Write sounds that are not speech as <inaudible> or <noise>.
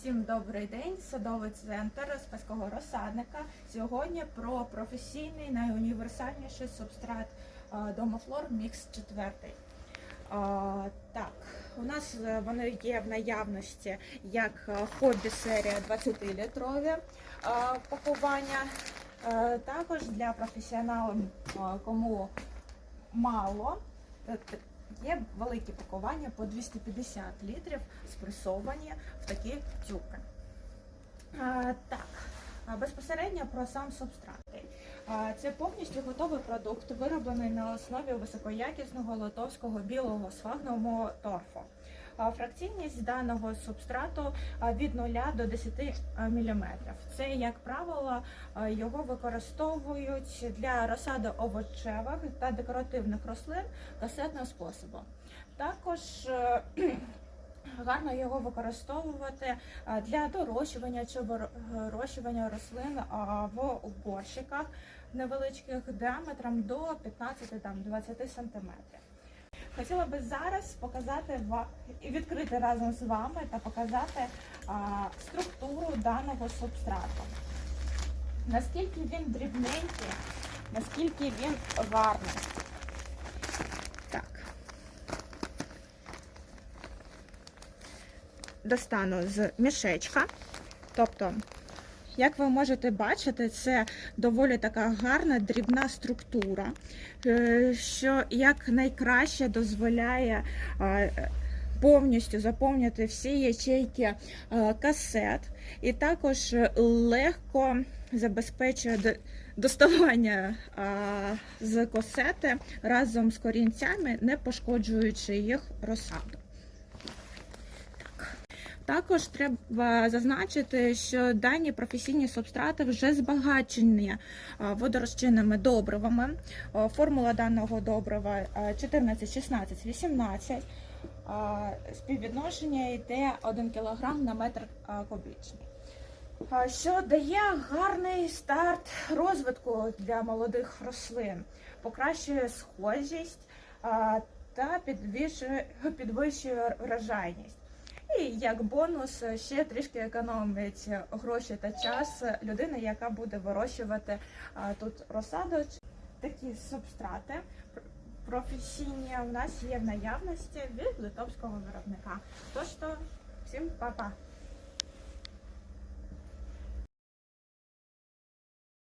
Всім добрий день, садовий центр спаського розсадника. Сьогодні про професійний найуніверсальніший субстрат е, Домофлор Мікс 4. Е, Так, у нас е, вони є в наявності як хобі серія 20-літрові е, пакування. Також для професіоналів, кому мало, є великі пакування по 250 літрів, спресовані в такі тюки. Так, безпосередньо про сам субстрат. Це повністю готовий продукт, вироблений на основі високоякісного литовського білого сфагнового торфу. Фракційність даного субстрату від 0 до 10 мм. Це, як правило, його використовують для розсади овочевих та декоративних рослин касетним способом. Також е, <clears throat> гарно його використовувати для дорощування чи вирощування рослин в горщиках невеличких діаметром до 15-20 см. Хотіла би зараз показати відкрити разом з вами та показати структуру даного субстрату. Наскільки він дрібненький, наскільки він гарний. Так. Достану з мішечка. Тобто, як ви можете бачити, це доволі така гарна дрібна структура, е, що як найкраще дозволяє е, повністю заповнити всі ячейки е, касет, і також легко забезпечує доставання з касети разом з корінцями, не пошкоджуючи їх розсаду. Також треба зазначити, що дані професійні субстрати вже збагачені а, водорозчинними добривами. Формула даного добрива 14, 16, 18. Співвідношення йде 1 кг на метр кубічний. Що дає гарний старт розвитку для молодих рослин, покращує схожість та підвищує, підвищує врожайність. І як бонус е, ще трішки економить гроші та час людини, яка буде вирощувати тут розсаду. Такі субстрати професійні у нас є в наявності від литовського виробника. Тож то всім па-па!